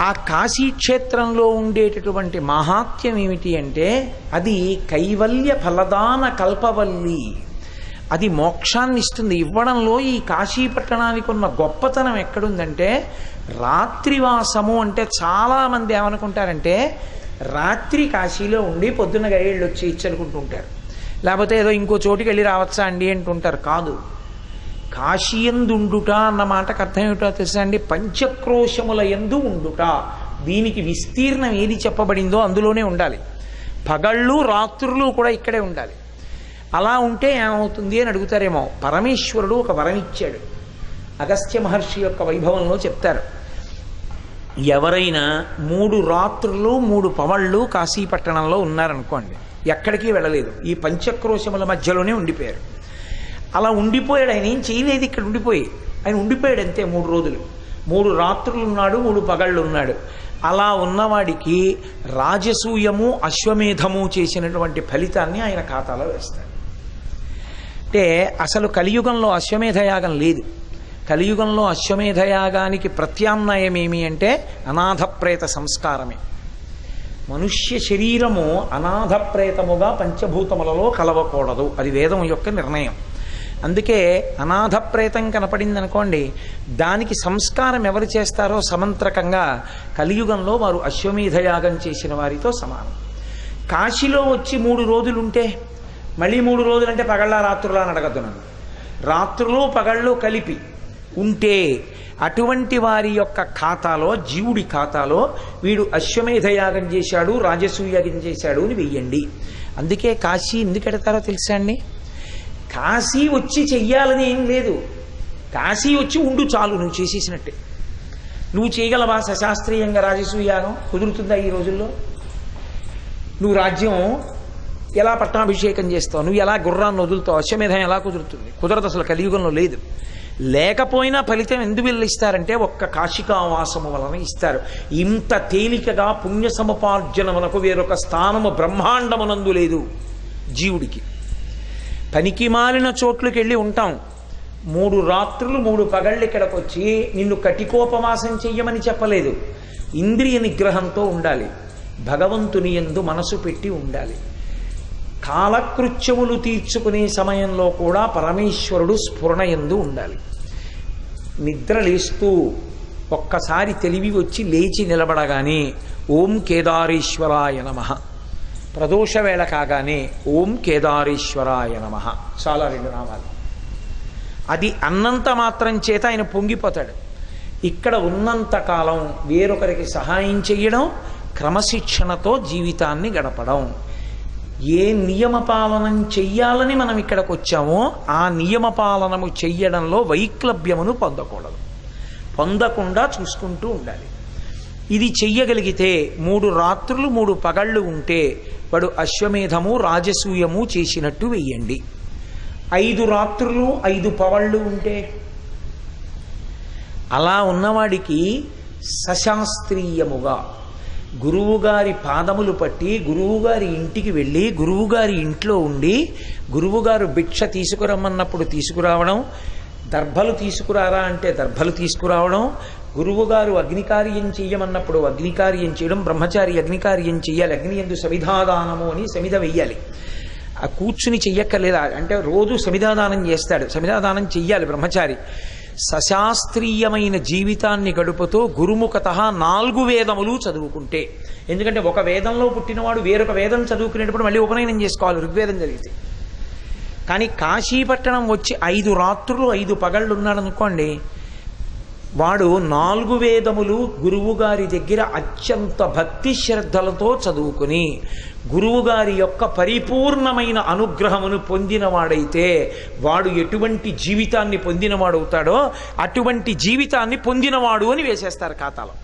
ఆ కాశీ క్షేత్రంలో ఉండేటటువంటి మహాత్యం ఏమిటి అంటే అది కైవల్య ఫలదాన కల్పవల్లి. అది మోక్షాన్ని ఇస్తుంది ఇవ్వడంలో ఈ కాశీ పట్టణానికి ఉన్న గొప్పతనం ఎక్కడుందంటే రాత్రివాసము అంటే చాలామంది ఏమనుకుంటారంటే రాత్రి కాశీలో ఉండి పొద్దున్న గైళ్ళు వచ్చి ఇచ్చనుకుంటుంటారు లేకపోతే ఏదో ఇంకో చోటికి వెళ్ళి రావచ్చా అండి అంటుంటారు. కాదు. కాశీయందుండుట అన్న మాటకు అర్థం ఏమిటో తెలుసా అండి పంచక్రోశముల ఎందు ఉండుట. దీనికి విస్తీర్ణం ఏది చెప్పబడిందో అందులోనే ఉండాలి. పగళ్ళు రాత్రులు కూడా ఇక్కడే ఉండాలి. అలా ఉంటే ఏమవుతుంది అని అడుగుతారేమో. పరమేశ్వరుడు ఒక వరం ఇచ్చాడు అగస్త్య మహర్షి యొక్క వైభవంలో చెప్తారు. ఎవరైనా మూడు రాత్రులు మూడు పవళ్ళు కాశీపట్టణంలో ఉన్నారనుకోండి ఎక్కడికి వెళ్ళలేదు. ఈ పంచక్రోశముల మధ్యలోనే ఉండిపోయారు. అలా ఉండిపోయాడు ఆయన. ఏం చేయలేదు ఇక్కడ ఉండిపోయి. ఆయన ఉండిపోయాడు అంతే మూడు రోజులు. మూడు రాత్రులు ఉన్నాడు మూడు పగళ్ళు ఉన్నాడు అలా ఉన్నవాడికి రాజసూయము అశ్వమేధము చేసినటువంటి ఫలితాన్ని ఆయన ఖాతాలో వేస్తాడు. అంటే అసలు కలియుగంలో అశ్వమేధయాగం లేదు. కలియుగంలో అశ్వమేధయాగానికి ప్రత్యామ్నాయం ఏమి అంటే అనాథప్రేత సంస్కారమే. మనుష్య శరీరము అనాథప్రేతముగా పంచభూతములలో కలవకూడదు. అది వేదం యొక్క నిర్ణయం. అందుకే అనాథ ప్రేతం కనపడింది అనుకోండి దానికి సంస్కారం ఎవరు చేస్తారో సమంత్రకంగా కలియుగంలో వారు అశ్వమేధ యాగం చేసిన వారితో సమానం. కాశీలో వచ్చి మూడు రోజులుంటే మళ్ళీ మూడు రోజులు అంటే పగళ్ళ రాత్రులా అని అడగద్దు నన్ను. రాత్రులు పగళ్ళు కలిపి ఉంటే అటువంటి వారి యొక్క ఖాతాలో జీవుడి ఖాతాలో వీడు అశ్వమేధయాగం చేశాడు రాజసూయాగం చేశాడు అని వెయ్యండి. అందుకే కాశీ ఎందుకు ఎడతారో తెలుసా అండి? కాశీ వచ్చి చెయ్యాలని ఏం లేదు. కాశీ వచ్చి ఉండు చాలు నువ్వు చేసేసినట్టే. నువ్వు చేయగలవా సశాస్త్రీయంగా రాజసూయాగం కుదురుతుందా ఈ రోజుల్లో? నువ్వు రాజ్యం ఎలా పట్టాభిషేకం చేస్తావు? నువ్వు ఎలా గుర్రాన్ని వదులుతావు? అశ్వమేధం ఎలా కుదురుతుంది? కుదరదు అసలు కలియుగంలో లేదు. లేకపోయినా ఫలితం ఎందుకు ఇస్తారంటే ఒక్క కాశికావాసము వలన ఇస్తారు. ఇంత తేలికగా పుణ్య సముపార్జనమునకు వేరొక స్థానము బ్రహ్మాండమునందు లేదు జీవుడికి. పనికి మాలిన చోట్లకి వెళ్ళి ఉంటాం. మూడు రాత్రులు మూడు పగళ్ళు ఇక్కడికి వచ్చి నిన్ను కటికోపవాసం చెయ్యమని చెప్పలేదు. ఇంద్రియ నిగ్రహంతో ఉండాలి. భగవంతుని ఎందు మనసు పెట్టి ఉండాలి. కాలకృత్యములు తీర్చుకునే సమయంలో కూడా పరమేశ్వరుడు స్ఫురణ ఎందు ఉండాలి. నిద్ర లేస్తూ ఒక్కసారి తెలివి వచ్చి లేచి నిలబడగానే ఓం కేదారేశ్వరాయ నమ. ప్రదోష వేళ కాగానే ఓం కేదారేశ్వరాయ నమ. చాలా రెండు నామాలు. అది అన్నంత మాత్రం చేత ఆయన పొంగిపోతాడు. ఇక్కడ ఉన్నంత కాలం వేరొకరికి సహాయం చేయడం క్రమశిక్షణతో జీవితాన్ని గడపడం. ఏ నియమపాలనం చెయ్యాలని మనం ఇక్కడికి వచ్చామో ఆ నియమపాలనము చెయ్యడంలో వైక్లభ్యమును పొందకూడదు. పొందకుండా చూసుకుంటూ ఉండాలి. ఇది చెయ్యగలిగితే మూడు రాత్రులు మూడు పగళ్ళు ఉంటే వాడు అశ్వమేధము రాజసూయము చేసినట్టు వెయ్యండి. ఐదు రాత్రులు ఐదు పవళ్ళు ఉంటే? అలా ఉన్నవాడికి సశాస్త్రీయముగా గురువుగారి పాదములు పట్టి గురువుగారి ఇంటికి వెళ్ళి గురువుగారి ఇంట్లో ఉండి గురువుగారు భిక్ష తీసుకురమ్మన్నప్పుడు తీసుకురావడం దర్భలు తీసుకురారా అంటే దర్భలు తీసుకురావడం గురువుగారు అగ్నికార్యం చెయ్యమన్నప్పుడు అగ్నికార్యం చేయడం బ్రహ్మచారి అగ్నికార్యం చెయ్యాలి. అగ్ని ఎందు సమిధాదానము అని సమిధ వెయ్యాలి. ఆ కూర్చుని చెయ్యక్కర్లేదా? అంటే రోజు సమిధాదానం చేస్తాడు. సమిధాదానం చెయ్యాలి బ్రహ్మచారి. సశాస్త్రీయమైన జీవితాన్ని గడుపుతూ గురుముఖత నాలుగు వేదములు చదువుకుంటే. ఎందుకంటే ఒక వేదంలో పుట్టినవాడు వేరొక వేదం చదువుకునేటప్పుడు మళ్ళీ ఉపనయనం చేసుకోవాలి ఋగ్వేదం జరిగితే కానీ కాశీపట్టణం వచ్చి ఐదు రాత్రులు ఐదు పగళ్ళు ఉన్నాడనుకోండి వాడు నాలుగు వేదములు గురువుగారి దగ్గర అత్యంత భక్తి శ్రద్ధలతో చదువుకుని గురువుగారి యొక్క పరిపూర్ణమైన అనుగ్రహమును పొందినవాడైతే వాడు ఎటువంటి జీవితాన్ని పొందినవాడవుతాడో అటువంటి జీవితాన్ని పొందినవాడు అని వేసేస్తారు ఖాతాలో.